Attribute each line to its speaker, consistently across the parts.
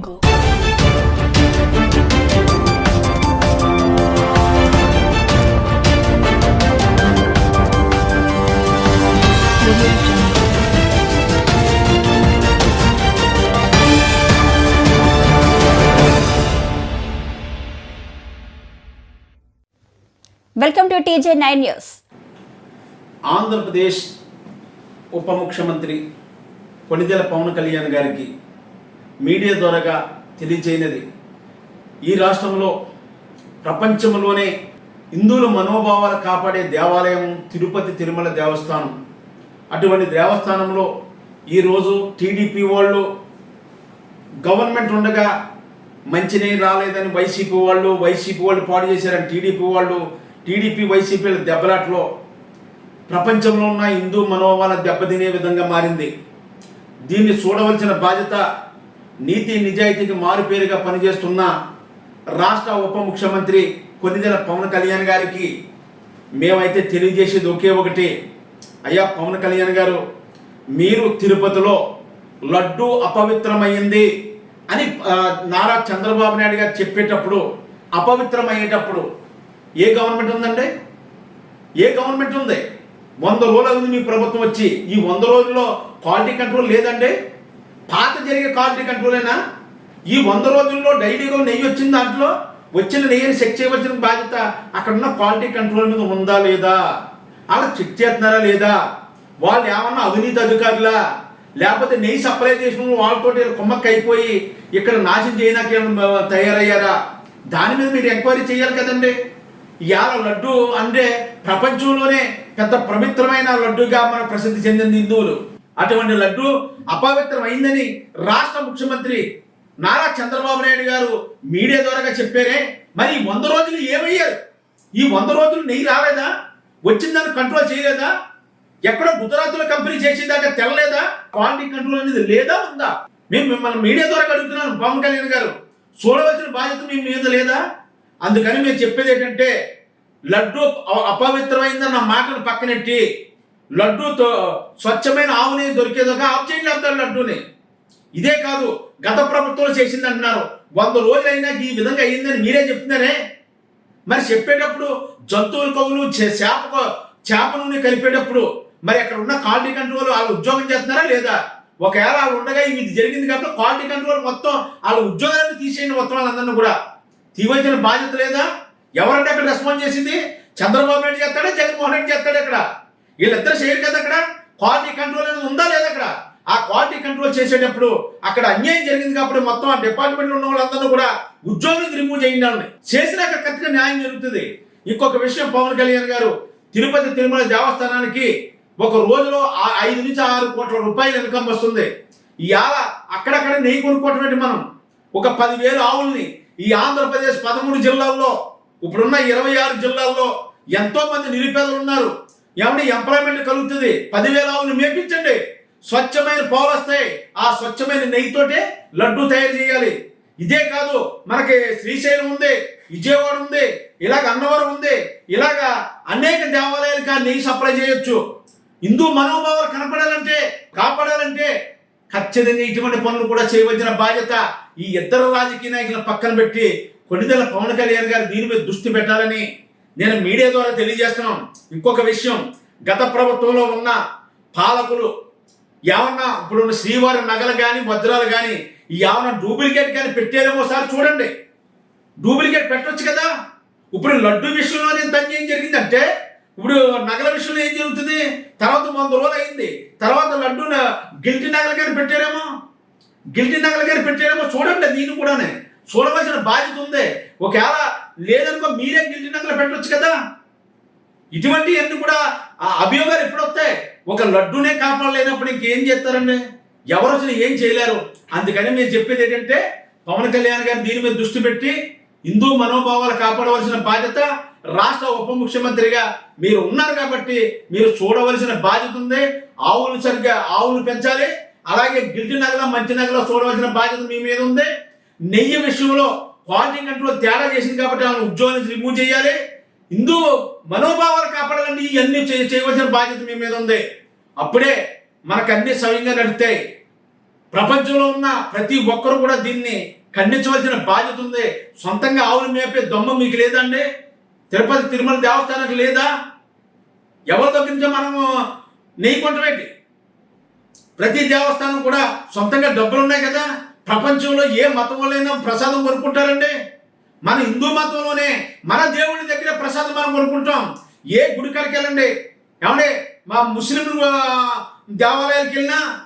Speaker 1: Jungle.
Speaker 2: Welcome to TJ nine news
Speaker 3: Andhra Pradesh ఉప ముఖ్యమంత్రి కొణిదెల పవన్ కళ్యాణ్ గారికి మీడియా ద్వారాగా తెలియచేయనది ఈ రాష్ట్రంలో ప్రపంచంలోనే హిందువుల మనోభావాలు కాపాడే దేవాలయం తిరుపతి తిరుమల దేవస్థానం. అటువంటి దేవస్థానంలో ఈరోజు టీడీపీ వాళ్ళు గవర్నమెంట్ ఉండగా మంచినీరు రాలేదని వైసీపీ వాళ్ళు వైసీపీ వాళ్ళు పాడు చేశారని టీడీపీ వాళ్ళు టీడీపీ వైసీపీల దెబ్బలాట్లో ప్రపంచంలో ఉన్న హిందూ మనోభావాల దెబ్బతినే విధంగా మారింది. దీన్ని చూడవలసిన బాధ్యత నీతి నిజాయితీకి మారుపేరుగా పనిచేస్తున్న రాష్ట్ర ఉప ముఖ్యమంత్రి కొన్నిదెల పవన్ కళ్యాణ్ గారికి మేమైతే తెలియజేసేది ఒకే ఒకటి. అయ్యా పవన్ కళ్యాణ్ గారు మీరు తిరుపతిలో లడ్డు అపవిత్రమైంది అని నారా చంద్రబాబు నాయుడు గారు చెప్పేటప్పుడు అపవిత్రమయ్యేటప్పుడు ఏ గవర్నమెంట్ ఉందండి? ఏ గవర్నమెంట్ ఉంది? వంద రోజులు మీ ప్రభుత్వం వచ్చి ఈ వంద రోజుల్లో క్వాలిటీ కంట్రోల్ లేదండి? పాత జరిగే క్వాలిటీ కంట్రోలేనా ఈ వంద రోజుల్లో డైలీగా నెయ్యి వచ్చిన దాంట్లో వచ్చిన నెయ్యిని చెక్ చేయవలసిన బాధ్యత అక్కడ ఉన్న క్వాలిటీ కంట్రోల్ మీద ఉందా లేదా? అలా చెక్ చేస్తున్నారా లేదా? వాళ్ళు ఏమన్నా అవినీతి అధికారులా? లేకపోతే నెయ్యి సప్లై చేసిన వాళ్ళతో కుమ్మక్క అయిపోయి ఇక్కడ నాశనం చేయడానికి తయారయ్యారా? దాని మీద మీరు ఎంక్వైరీ చేయాలి కదండి. ఇవాళ లడ్డు అంటే ప్రపంచంలోనే పెద్ద పవిత్రమైన లడ్డుగా మన ప్రసిద్ధి చెందింది హిందువులు. అటువంటి లడ్డు అపవిత్రమైందని రాష్ట్ర ముఖ్యమంత్రి నారా చంద్రబాబు నాయుడు గారు మీడియా ద్వారాగా చెప్పారే. మరి ఈ వంద రోజులు ఏమయ్యారు? ఈ వంద రోజులు నెయ్యి రాలేదా? వచ్చిందని కంట్రోల్ చేయలేదా? ఎక్కడో గుజరాత్లో కంపెనీ చేసేదాకా తెల్లలేదా? క్వాలిటీ కంట్రోల్ అనేది లేదా ఉందా? మేము మిమ్మల్ని మీడియా ద్వారా అడుగుతున్నాను పవన్ కళ్యాణ్ గారు. చూడవలసిన బాధ్యత మీ మీద లేదా? అందుకని మేము చెప్పేది ఏంటంటే లడ్డు అపవిత్రమైందన్న మాటను పక్కనెట్టి లడ్డూతో స్వచ్ఛమైన ఆవుని దొరికేదాకా ఆఫ్ చేయండి అంటారు లడ్డూని. ఇదే కాదు గత ప్రభుత్వం చేసింది అంటున్నారు వంద రోజులైనా ఈ విధంగా అయ్యిందని మీరే చెప్తున్నారే? మరి చెప్పేటప్పుడు జంతువుల కొవ్వులు చే- చేప చేప నూనె కలిపేటప్పుడు మరి అక్కడ ఉన్న క్వాలిటీ కంట్రోల్ వాళ్ళు ఉద్యోగం చేస్తున్నారా లేదా? ఒకవేళ వాళ్ళు ఉండగా ఇది జరిగింది కాబట్టి క్వాలిటీ కంట్రోల్ మొత్తం వాళ్ళ ఉద్యోగాలను తీసేయండి మొత్తం వాళ్ళందరినీ కూడా. తీవలసిన బాధ్యత లేదా? ఎవరంటే అక్కడ రెస్పాండ్ చేసింది? చంద్రబాబు నాయుడు చేస్తాడా? జగన్మోహన్ రెడ్డి చేస్తాడు అక్కడ వీళ్ళిద్దరు చేయరు కదా అక్కడ? క్వాలిటీ కంట్రోల్ అనేది ఉందా లేదా అక్కడ? ఆ క్వాలిటీ కంట్రోల్ చేసేటప్పుడు అక్కడ అన్యాయం జరిగింది కాబట్టి మొత్తం ఆ డిపార్ట్మెంట్ ఉన్న వాళ్ళందరూ కూడా ఉద్యోగం రిమూవ్ చేయండి వాళ్ళని చేసినాక కరెక్ట్గా న్యాయం జరుగుతుంది. ఇంకొక విషయం పవన్ కళ్యాణ్ గారు తిరుపతి తిరుమల దేవస్థానానికి ఒక రోజులో ఆ ఐదు నుంచి ఆరు కోట్ల రూపాయలు ఇన్కమ్ వస్తుంది. ఇవాళ అక్కడక్కడ నెయ్యి కొనుక్కోవటమేంటి మనం? ఒక పదివేలు ఆవుల్ని ఈ ఆంధ్రప్రదేశ్ పదమూడు జిల్లాల్లో ఇప్పుడున్న ఇరవై ఆరు జిల్లాల్లో ఎంతో మంది నిరుపేదలు ఉన్నారు. ఏమంటే ఎంప్లాయ్మెంట్ కలుగుతుంది. పదివేల ఆవులు మేపించండి. స్వచ్ఛమైన పాలు వస్తాయి. ఆ స్వచ్ఛమైన నెయ్యితోటే లడ్డు తయారు చేయాలి. ఇదే కాదు మనకి శ్రీశైలం ఉంది విజయవాడ ఉంది ఇలాగ అన్నవరం ఉంది ఇలాగ అనేక దేవాలయాలకు ఆ నెయ్యి సప్లై చేయొచ్చు. హిందూ మనోభావాలు కనపడాలంటే కాపాడాలంటే ఖచ్చితంగా ఇటువంటి పనులు కూడా చేయవలసిన బాధ్యత ఈ ఇద్దరు రాజకీయ నాయకులను పక్కన పెట్టి కొన్నిదల పవన్ కళ్యాణ్ గారు దీని మీద దృష్టి పెట్టాలని నేను మీడియా ద్వారా తెలియజేస్తున్నాం. ఇంకొక విషయం గత ప్రభుత్వంలో ఉన్న పాలకులు ఏమన్నా ఇప్పుడున్న శ్రీవారి నగలు కానీ వజ్రాలు కానీ ఏమన్నా డూప్లికేట్ కానీ పెట్టారేమో సార్ చూడండి. డూప్లికేట్ పెట్టవచ్చు కదా? ఇప్పుడు లడ్డు విషయంలో నేను తగ్గి ఏం జరిగిందంటే ఇప్పుడు నగల విషయంలో ఏం జరుగుతుంది? తర్వాత వంద రోజులు అయింది. తర్వాత లడ్డు గిల్టీ నగలు కానీ పెట్టారేమో గిల్టీ నగలు కానీ పెట్టారేమో చూడండి దీన్ని కూడానే. చూడవలసిన బాధ్యత ఉంది. ఒకవేళ లేదనుకో మీరే గిల్టీ నగలు పెట్టొచ్చు కదా. ఇటువంటి అన్ని కూడా ఆ అభియోగాలు ఎప్పుడు వస్తాయి? ఒక లడ్డూనే కాపాడలేనప్పుడు ఇంకేం చేస్తారండి? ఎవరు వచ్చినా ఏం చేయలేరు. అందుకని మేము చెప్పేది ఏంటంటే పవన్ కళ్యాణ్ గారు దీని మీద దృష్టి పెట్టి హిందూ మనోభావాలు కాపాడవలసిన బాధ్యత రాష్ట్ర ఉప ముఖ్యమంత్రిగా మీరు ఉన్నారు కాబట్టి మీరు చూడవలసిన బాధ్యత ఉంది. ఆవులు సరిగ్గా ఆవులు పెంచాలి. అలాగే గిల్టి నగల మంచి నగల చూడవలసిన బాధ్యత మీ మీద ఉంది. నెయ్యి విషయంలో వాంటింగ్ కంట్రోల్ తేడా చేసింది కాబట్టి ఆమె ఉద్యోగం నుంచి రిమూవ్ చేయాలి. హిందూ మనోభావాలు కాపాడాలండి ఇవన్నీ చే- చేయవలసిన బాధ్యత మీ మీద ఉంది. అప్పుడే మనకు అన్ని సవ్యంగా నడుస్తాయి. ప్రపంచంలో ఉన్న ప్రతి ఒక్కరు కూడా దీన్ని ఖండించవలసిన బాధ్యత ఉంది. సొంతంగా ఆవులు మేపే దొమ్మ మీకు లేదండి. తిరుపతి తిరుమల దేవస్థానానికి లేదా? ఎవరి దగ్గర మనము నెయ్యి కొంటమేంటి? ప్రతి దేవస్థానం కూడా సొంతంగా డబ్బులు ఉన్నాయి కదా. ప్రపంచంలో ఏ మతంలోనైనా ప్రసాదం కొనుక్కుంటారండి? మన హిందూ మతంలోనే మన దేవుడి దగ్గర ప్రసాదం మనం కొనుక్కుంటాం. ఏ గుడికాడికి వెళ్ళండి? ఏమండి మా ముస్లిం దేవాలయాలకు వెళ్ళినా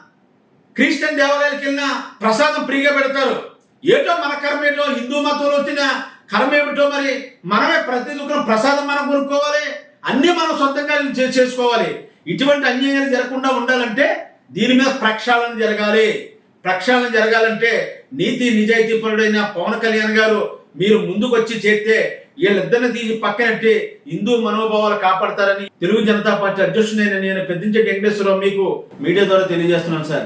Speaker 3: క్రిస్టియన్ దేవాలయాలకు వెళ్ళినా ప్రసాదం ఫ్రీగా పెడతారు. ఏటో మన కర్మ ఏటో హిందూ మతంలో వచ్చిన కర్మ ఏమిటో మరి మనమే ప్రతి దుఃఖం ప్రసాదం మనం కొనుక్కోవాలి. అన్నీ మనం సొంతంగా చేసుకోవాలి. ఇటువంటి అన్యాయాలు జరగకుండా ఉండాలంటే దీని మీద ప్రక్షాళన జరగాలి. ప్రక్షాళన జరగాలంటే నీతి నిజాయితీ పరుడైన పవన్ కళ్యాణ్ గారు మీరు ముందుకొచ్చి చేస్తే వీళ్ళిద్దరిని తీసి పక్కనట్టి హిందూ మనోభావాలు కాపాడతారని తెలుగు జనతా పార్టీ అధ్యక్షుడైన నేను పెద్దించే వెంకటేశ్వరరావు మీకు మీడియా ద్వారా తెలియజేస్తున్నాను సార్.